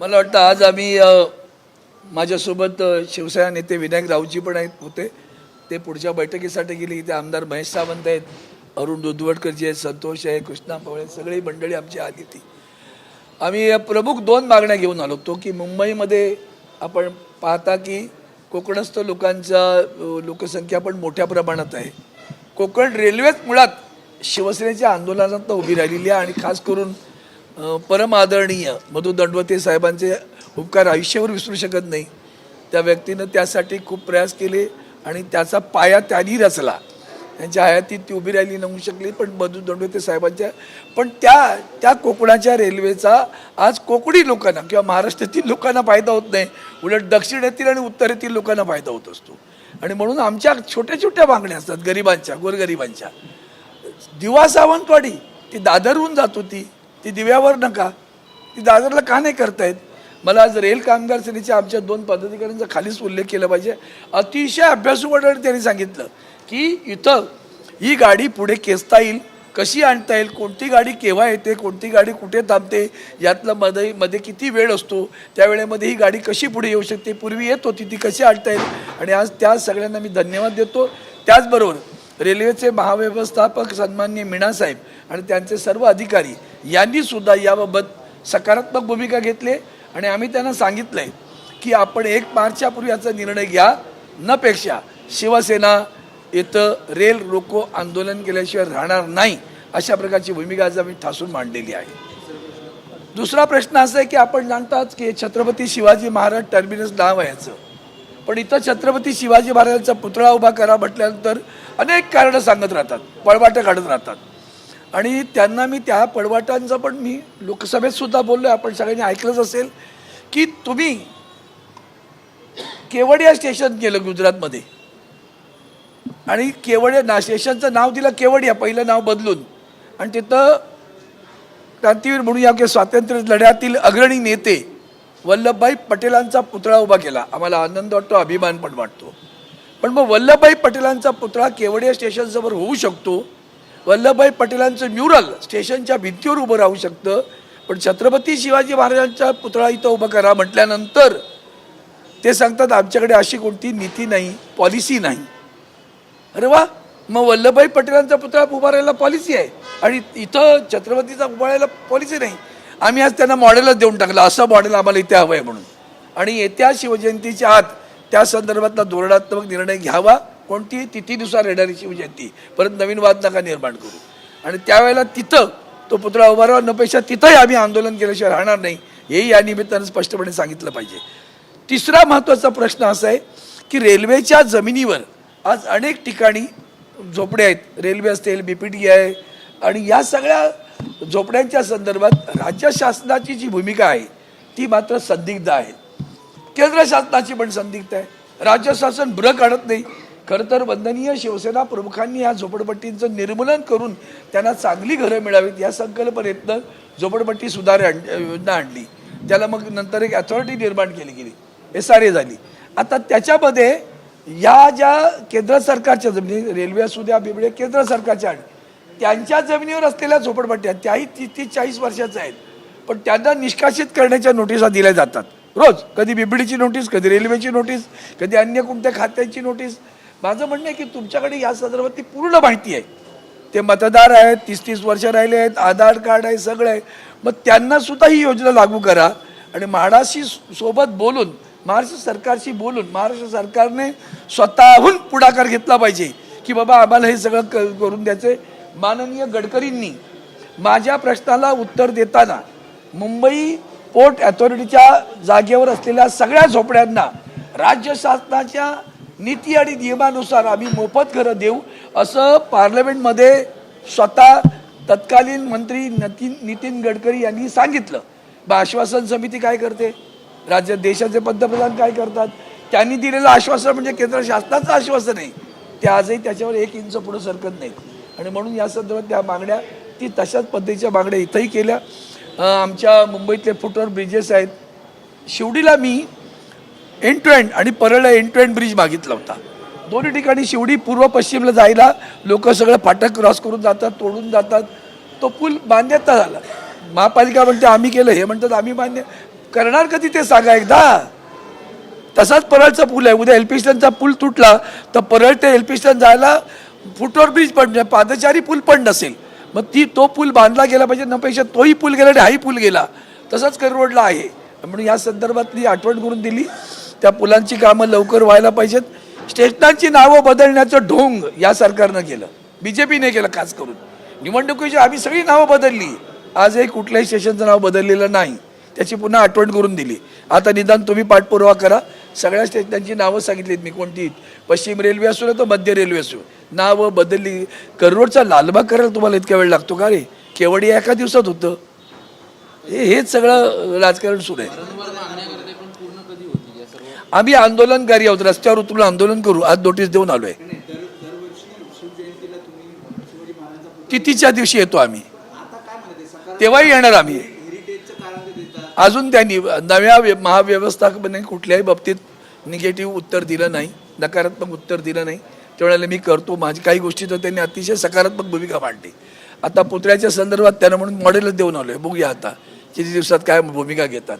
मला वाटतं आज आम्ही माझ्यासोबत शिवसेना नेते विनायक राऊजी पण आहेत होते. ते पुढच्या बैठकीसाठी गेले. इथे आमदार महेश सावंत आहेत अरुण दुधवटकरजी आहेत संतोष आहे कृष्णा पवळे सगळी मंडळी आमची आली ती. आम्ही प्रमुख दोन मागण्या घेऊन आलो. तो की मुंबईमध्ये आपण पाहता की कोकणस्थ लोकांचा लोकसंख्या पण मोठ्या प्रमाणात आहे. कोकण रेल्वेच मुळात शिवसेनेच्या आंदोलनात उभी राहिलेली आहे आणि खास करून परमादरणीय. परम आदरणीय मधु दंडवते साहेबांचे उपकार आयुष्यावर विसरू शकत नाही. त्या व्यक्तीनं त्यासाठी खूप प्रयास केले आणि त्याचा पाया त्यांनी रचला. त्यांच्या हयातीत ती उभी राहिली नसू शकली पण मधु दंडवते साहेबांच्या पण त्या त्या कोकणाच्या रेल्वेचा आज कोकणी लोकांना किंवा महाराष्ट्रातील लोकांना फायदा होत नाही. उलट दक्षिणेतील आणि उत्तरेतील लोकांना फायदा होत असतो. आणि म्हणून आमच्या छोट्या छोट्या मागण्या असतात गरिबांच्या गोरगरिबांच्या. दिवा सावंतवाडी ती दादरहून जात होती. ती दिव्यावर नका. ती दादरला का नाही करतायत? मला आज रेल कामगार सेनेच्या आमच्या दोन पदाधिकाऱ्यांचा खालीच उल्लेख केला पाहिजे. अतिशय अभ्यासू मंडळी त्यांनी सांगितलं की इथं ही गाडी पुढे खेचता येईल कशी आणता येईल कोणती गाडी केव्हा येते कोणती गाडी कुठे थांबते यातलं मध्ये मध्ये किती वेळ असतो त्या वेळेमध्ये ही गाडी कशी पुढे येऊ शकते पूर्वी येत होती ती कशी आणता येईल? आणि आज त्या सगळ्यांना मी धन्यवाद देतो. त्याचबरोबर रेल्वेचे महाव्यवस्थापक सन्मान्य मीणासाहेब आणि त्यांचे सर्व अधिकारी यांनी सुद्धा याबाबत सकारात्मक भूमिका घेतली आणि आम्ही त्यांना सांगितलं आहे की आपण एक मार्चच्या याचा निर्णय घ्या नपेक्षा शिवसेना इथं रेल रोको आंदोलन केल्याशिवाय राहणार नाही अशा प्रकारची भूमिका आज आम्ही ठासून मांडलेली आहे. दुसरा प्रश्न असा आहे की आपण जाणताच की छत्रपती शिवाजी महाराज टर्मिनस नाव आहे याचं. पण इथं छत्रपती शिवाजी महाराजांचा पुतळा उभा करा म्हटल्यानंतर अनेक कारणं सांगत राहतात पळवाटं काढत राहतात. आणि त्यांना मी त्या पळवाटांचं पण मी लोकसभेत सुद्धा बोललो आपण सगळ्यांनी ऐकलंच असेल की तुम्ही केवडिया स्टेशन केलं गुजरातमध्ये. आणि केवडिया ना स्टेशनचं नाव दिलं केवडिया पहिलं नाव बदलून. आणि तिथं क्रांतीवीर म्हणूया की स्वातंत्र्य लढ्यातील अग्रणी नेते वल्लभभाई पटेलांचा पुतळा उभा केला. आम्हाला आनंद वाटतो अभिमान पण वाटतो. पण मग वल्लभभाई पटेलांचा पुतळा केवडिया स्टेशनजवळ होऊ शकतो? वल्लभभाई पटेलांचं म्युरल स्टेशनच्या भिंतीवर उभं राहू शकतं. पण छत्रपती शिवाजी महाराजांचा पुतळा इथं उभं करा म्हटल्यानंतर ते सांगतात आमच्याकडे अशी कोणती नीती नाही पॉलिसी नाही. अरे वा! मग वल्लभभाई पटेलांचा पुतळा उभारायला पॉलिसी आहे. आणि इथं छत्रपतीचा उभारायला पॉलिसी नाही. आम्ही आज त्यांना मॉडेलच देऊन टाकलं. असं मॉडेल आम्हाला इथे हवं आहे म्हणून. आणि येत्या शिवजयंतीच्या आत त्या संदर्भातला धोरणात्मक निर्णय घ्यावा. कोणती तिथीनुसार येणारी शिवजयंती. परत नवीन वाद नका निर्माण करू. आणि त्यावेळेला तिथं तो पुतळा उभारावा नपेक्षा तिथंही आम्ही आंदोलन केल्याशिवाय राहणार नाही. हेही या निमित्तानं स्पष्टपणे सांगितलं पाहिजे. तिसरा महत्त्वाचा प्रश्न असा आहे की रेल्वेच्या जमिनीवर आज अनेक ठिकाणी झोपड्या आहेत. रेल्वे असतील बी पी टी आहे. आणि या सगळ्या झोपड्यांच्या संदर्भात राज्य शासनाची जी भूमिका आहे ती मात्र संदिग्ध आहे. केंद्र शासनाची पण संदिग्ध आहे. राज्य शासन ब्र काढत नाही. खरं तर वंदनीय शिवसेना प्रमुखांनी या झोपडपट्टींचं निर्मूलन करून त्यांना चांगली घरं मिळावीत या संकल्पनेतनं झोपडपट्टी सुधार योजना आणली. त्याला मग नंतर एक अथॉरिटी निर्माण केली गेली. एस आर ए झाली. आता त्याच्यामध्ये या ज्या केंद्र सरकारच्या जमिनी रेल्वे असू द्या बिबडे केंद्र सरकारच्या आणि त्यांच्या जमिनीवर असलेल्या झोपडपट्ट्या त्याही तीस तीस चाळीस वर्षाच्या आहेत. पण त्यांना निष्कासित करण्याच्या नोटिसा दिल्या जातात. रोज. कधी बिबडीची नोटीस कधी रेल्वेची नोटीस कधी अन्य कोणत्या खात्यांची नोटीस. माझं म्हणणं आहे की तुमच्याकडे या संदर्भातली पूर्ण माहिती आहे. ते मतदार आहेत तीस तीस वर्ष राहिले आहेत आधार कार्ड आहे सगळं आहे. मग त्यांना सुद्धा ही योजना लागू करा आणि म्हाडाशी सोबत बोलून महाराष्ट्र सरकारशी बोलून महाराष्ट्र सरकारने स्वतःहून पुढाकार घेतला पाहिजे की बाबा आम्हाला हे सगळं क करून आहे माननीय गडकरींनी माझ्या प्रश्नाला उत्तर देताना मुंबई पोर्ट अथॉरिटीच्या जागेवर असलेल्या सगळ्या झोपड्यांना राज्य शासनाच्या नीती आणि नियमानुसार आम्ही मोफत घरं देऊ असं पार्लमेंटमध्ये स्वतः तत्कालीन मंत्री नितीन नितीन गडकरी यांनी सांगितलं. मग आश्वासन समिती काय करते? राज्य देशाचे पंतप्रधान काय करतात? त्यांनी दिलेलं आश्वासन म्हणजे केंद्र शासनाचं आश्वासन आहे. ते आजही त्याच्यावर एक इंच पुढं सरकत नाहीत. आणि म्हणून या संदर्भात त्या मागण्या ती तशाच पद्धतीच्या मागण्या इथंही केल्या. आमच्या मुंबईतले फुटवर ब्रिजेस आहेत. शिवडीला मी एंड टू एंड आणि परळला एंड टू एंड ब्रिज मागितला होता. दोन्ही ठिकाणी शिवडी पूर्व पश्चिमला जायला लोक सगळं फाटक क्रॉस करून जातात तोडून जातात. तो पूल बांधण्यात झाला. महापालिका म्हणते आम्ही केलं. हे म्हणतात आम्ही मान्य करणार कधी ते सांगा एकदा. तसाच परळचा पूल आहे. उद्या एलपी स्टँडचा पूल तुटला तर परळ ते एलपी स्टँड जायला फुटवर ब्रिज पण पादचारी पूल पण नसेल. मग ती तो पूल बांधला गेला पाहिजे नपेक्षा तोही पूल गेला आणि हाही पूल गेला. तसाच करोडला आहे. म्हणून या संदर्भातली आठवण करून दिली. त्या पुलांची कामं लवकर व्हायला पाहिजेत. स्टेशनांची नावं बदलण्याचं ढोंग या सरकारनं केलं. बी जे पीने केलं खास करून. निवडणुकीची आम्ही सगळी नावं बदलली. आजही कुठल्याही स्टेशनचं नाव बदललेलं नाही. त्याची पुन्हा आठवण करून दिली. आता निदान तुम्ही पाठपुरावा करा. सगळ्या स्टेशनांची नावं सांगितलीत मी कोणती? पश्चिम रेल्वे असो ना तर मध्य रेल्वे असो नावं बदलली. करोडचा लालबाग करायला तुम्हाला इतका वेळ लागतो का रे? केवडी एका दिवसात होतं? हे हेच सगळं राजकारण सुरू आहे. आम्ही आंदोलनकारी आहोत. रस्त्यावर उतरून आंदोलन करू. आज नोटीस देऊन आलो आहे तिथीच्या दिवशी येतो आम्ही? तेव्हाही येणार आम्ही. अजून त्यांनी नव्या व्य- महाव्यवस्थापने कुठल्याही बाबतीत निगेटिव्ह उत्तर दिलं नाही नकारात्मक उत्तर दिलं नाही. त्यावेळेला मी करतो. माझी काही गोष्टी तर त्यांनी अतिशय सकारात्मक भूमिका मांडली. आता पुतळ्याच्या संदर्भात त्यांना म्हणून मॉडेलच देऊन आलोय. बघूया आता किती दिवसात काय भूमिका घेतात